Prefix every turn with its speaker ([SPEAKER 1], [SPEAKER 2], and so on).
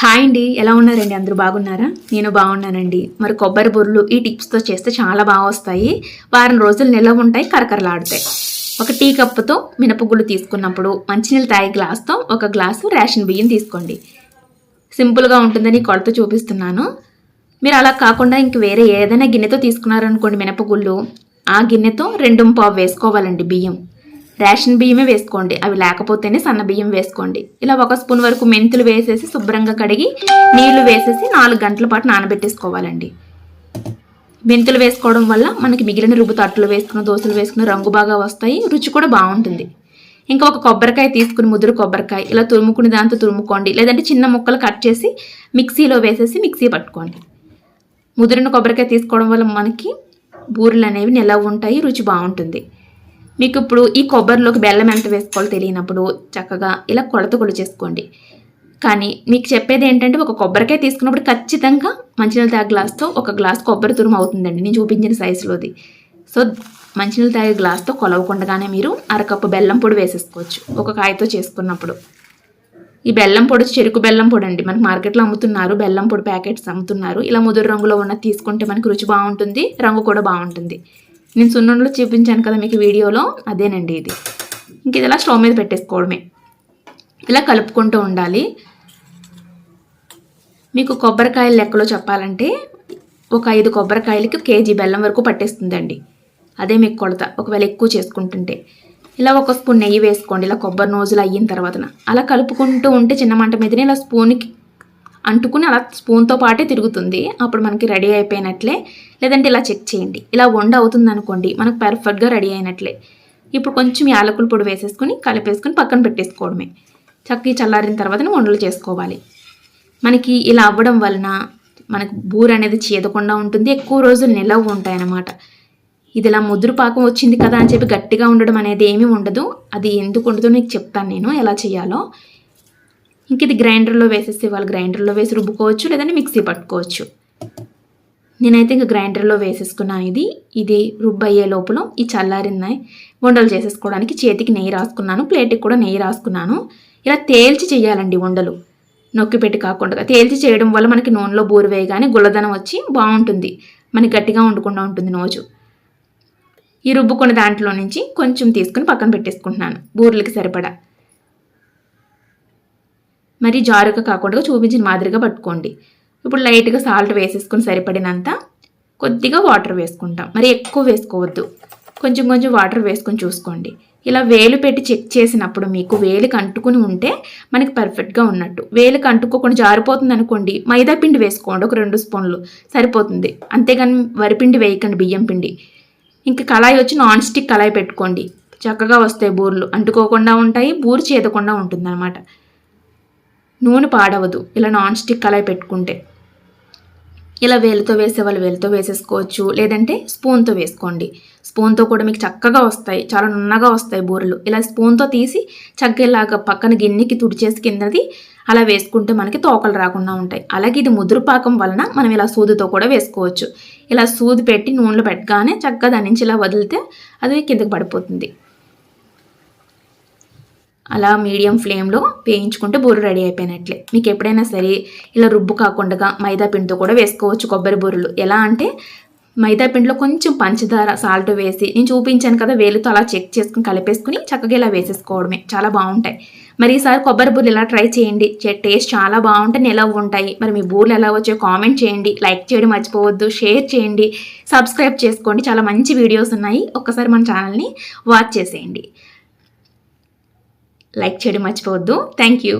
[SPEAKER 1] Hi అండి ఎలా ఉన్నారండి? అందరూ బాగున్నారా? నేను బాగున్నానండి. మరి కొబ్బరి బుర్రలు ఈ టిప్స్తో చేస్తే చాలా బాగా వస్తాయి. వారం రోజులు నిల్వ ఉంటాయి కరకరలాడుతాయి. ఒక టీ కప్పుతో మినపగుళ్ళు తీసుకున్నప్పుడు మంచినీళ్ళు తాగే గ్లాస్తో ఒక గ్లాసు రేషన్ బియ్యం తీసుకోండి. సింపుల్గా ఉంటుందని కొలత చూపిస్తున్నాను. మీరు అలా కాకుండా ఇంక వేరే ఏదైనా గిన్నెతో తీసుకున్నారనుకోండి మినపగుళ్ళు ఆ గిన్నెతో రెండు పావు వేసుకోవాలండి బియ్యం. రేషన్ బియ్యమే వేసుకోండి. అవి లేకపోతేనే సన్న బియ్యం వేసుకోండి. ఇలా ఒక స్పూన్ వరకు మెంతులు వేసేసి శుభ్రంగా కడిగి నీళ్ళు వేసేసి నాలుగు గంటల పాటు నానబెట్టేసుకోవాలండి. మెంతులు వేసుకోవడం వల్ల మనకి మిగిలిన రుబ్బు తట్లు వేసుకున్న దోశలు వేసుకున్న రంగు బాగా వస్తాయి. రుచి కూడా బాగుంటుంది. ఇంకా ఒక కొబ్బరికాయ తీసుకుని ముదురు కొబ్బరికాయ. ఇలా తురుముకుని దాంతో తురుముకోండి. లేదంటే చిన్న ముక్కలు కట్ చేసి మిక్సీలో వేసేసి మిక్సీ పట్టుకోండి. ముదిరిన కొబ్బరికాయ తీసుకోవడం వల్ల మనకి బూరెలు అనేవి నిలవ ఉంటాయి. రుచి బాగుంటుంది. మీకు ఇప్పుడు ఈ కొబ్బరిలోకి బెల్లం ఎంత వేసుకోవాలో తెలియనప్పుడు చక్కగా ఇలా కొలత కూడా చేసుకోండి. కానీ మీకు చెప్పేది ఏంటంటే ఒక కొబ్బరికాయ తీసుకున్నప్పుడు ఖచ్చితంగా మంచినీళ్ళు తాగే గ్లాస్తో ఒక గ్లాస్ కొబ్బరి తురుము అవుతుందండి. నేను చూపించిన సైజులోది. సో మంచినీళ్ళు తాగే గ్లాస్తో కొలవకుండానే మీరు అరకప్పు బెల్లం పొడి వేసేసుకోవచ్చు ఒక కాయతో చేసుకున్నప్పుడు. ఈ బెల్లం పొడి చెరుకు బెల్లం పొడి అండి. మనకి మార్కెట్లో అమ్ముతున్నారు బెల్లం పొడి ప్యాకెట్స్ అమ్ముతున్నారు. ఇలా ముదురు రంగులో ఉన్నది తీసుకుంటే మనకి రుచి బాగుంటుంది రంగు కూడా బాగుంటుంది. నేను సున్నుండలు చూపించాను కదా మీకు వీడియోలో అదేనండి ఇది. ఇంక ఇది ఇలా స్టవ్ మీద పెట్టేసుకోవడమే. ఇలా కలుపుకుంటూ ఉండాలి. మీకు కొబ్బరికాయల లెక్కలో చెప్పాలంటే ఒక ఐదు కొబ్బరికాయలకి కేజీ బెల్లం వరకు పట్టేస్తుందండి. అదే మీకు కొలత ఒకవేళ ఎక్కువ చేసుకుంటుంటే. ఇలా ఒక స్పూన్ నెయ్యి వేసుకోండి ఇలా కొబ్బరి నోజులు అయిన తర్వాత అలా కలుపుకుంటూ ఉంటే చిన్న మంట మీదనే ఇలా స్పూన్కి అంటుకుని అలా స్పూన్తో పాటే తిరుగుతుంది. అప్పుడు మనకి రెడీ అయిపోయినట్లే. లేదంటే ఇలా చెక్ చేయండి. ఇలా వండ అవుతుంది అనుకోండి మనకు పర్ఫెక్ట్గా రెడీ అయినట్లే. ఇప్పుడు కొంచెం యాలకుల పొడి వేసేసుకుని కలిపేసుకుని పక్కన పెట్టేసుకోవడమే. చక్కీ చల్లారిన తర్వాత వండలు చేసుకోవాలి. మనకి ఇలా అవ్వడం వలన మనకు బూర అనేది చేదకుండా ఉంటుంది. ఎక్కువ రోజులు నిలవ ఉంటాయి అన్నమాట ఇది ఇలా ముదురు పాకం వచ్చింది కదా అని చెప్పి గట్టిగా ఉండడం అనేది ఏమీ ఉండదు. అది ఎందుకు ఉండదో నీకు చెప్తాను నేను. ఎలా చేయాలో. ఇంక ఇది గ్రైండర్లో వేసేస్తే వాళ్ళు గ్రైండర్లో వేసి రుబ్బుకోవచ్చు లేదంటే మిక్సీ పట్టుకోవచ్చు. నేనైతే ఇంకా గ్రైండర్లో వేసేసుకున్నాను ఇది. ఇది రుబ్బయ్యే లోపల ఈ చల్లారిన్నాయి వండలు చేసేసుకోవడానికి చేతికి నెయ్యి రాసుకున్నాను ప్లేట్కి కూడా నెయ్యి రాసుకున్నాను. ఇలా తేల్చి చేయాలండి వండలు. నొక్కి పెట్టి కాకుండా తేల్చి చేయడం వల్ల మనకి నూనెలో బూరు వేయగానే గుల్లదనం వచ్చి బాగుంటుంది. మనకి గట్టిగా ఉండకుండా ఉంటుంది నోజు. ఈ రుబ్బుకున్న దాంట్లో నుంచి కొంచెం తీసుకుని పక్కన పెట్టేసుకుంటున్నాను. బూరెలకి సరిపడా. మరి జారుగా కాకుండా చూపించిన మాదిరిగా పట్టుకోండి. ఇప్పుడు లైట్గా సాల్ట్ వేసేసుకుని సరిపడినంత కొద్దిగా వాటర్ వేసుకుంటాం. మరి ఎక్కువ వేసుకోవద్దు. కొంచెం కొంచెం వాటర్ వేసుకొని చూసుకోండి. ఇలా వేలు పెట్టి చెక్ చేసినప్పుడు మీకు వేలికి అంటుకుని ఉంటే మనకి పర్ఫెక్ట్గా ఉన్నట్టు. వేలికి అంటుకోకుండా జారిపోతుంది అనుకోండి మైదా పిండి వేసుకోండి ఒక రెండు స్పూన్లు. సరిపోతుంది. అంతేగాని వరిపిండి వేయకండి బియ్యం పిండి. ఇంకా కళాయి వచ్చి నాన్ స్టిక్ కళాయి పెట్టుకోండి. చక్కగా వస్తాయి బూర్లు. అంటుకోకుండా ఉంటాయి బూరు చేదకుండా ఉంటుంది అనమాట నూనె పాడవదు. ఇలా నాన్ స్టిక్ కళాయి పెట్టుకుంటే. ఇలా వేలుతో వేసే వాళ్ళు వేలుతో వేసేసుకోవచ్చు. లేదంటే స్పూన్తో వేసుకోండి. స్పూన్తో కూడా మీకు చక్కగా వస్తాయి. చాలా నున్నగా వస్తాయి బూరెలు. ఇలా స్పూన్తో తీసి చక్కలాగా పక్కన గిన్నెకి తుడిచేసి కిందది అలా వేసుకుంటే మనకి తోకలు రాకుండా ఉంటాయి. అలాగే ఇది ముదురు పాకం వలన మనం ఇలా సూదితో కూడా వేసుకోవచ్చు. ఇలా సూది పెట్టి నూనెలో పెట్టగానే చక్కగా దాని నుంచి ఇలా వదిలితే అది కిందకి పడిపోతుంది. అలా మీడియం ఫ్లేమ్లో వేయించుకుంటే బూరెలు రెడీ అయిపోయినట్లే. మీకు ఎప్పుడైనా సరే ఇలా రుబ్బు కాకుండా మైదా పిండితో కూడా వేసుకోవచ్చు కొబ్బరి బూరెలు. ఎలా అంటే మైదా పిండిలో కొంచెం పంచదార సాల్ట్ వేసి నేను చూపించాను కదా వేలుతో అలా చెక్ చేసుకుని కలిపేసుకుని చక్కగా ఇలా వేసేసుకోవడమే. చాలా బాగుంటాయి. మరి ఈసారి కొబ్బరి బూరెలు ఇలా ట్రై చేయండి? టేస్ట్ చాలా బాగుంటాయి నిలవ ఉంటాయి. మరి మీ బూరెలు ఎలా వచ్చాయో కామెంట్ చేయండి. లైక్ చేయడం మర్చిపోవద్దు షేర్ చేయండి సబ్స్క్రైబ్ చేసుకోండి. చాలా మంచి వీడియోస్ ఉన్నాయి. ఒక్కసారి మన ఛానల్ని వాచ్ చేసేయండి. లైక్ చేయడం మర్చిపోవద్దు. Thank you.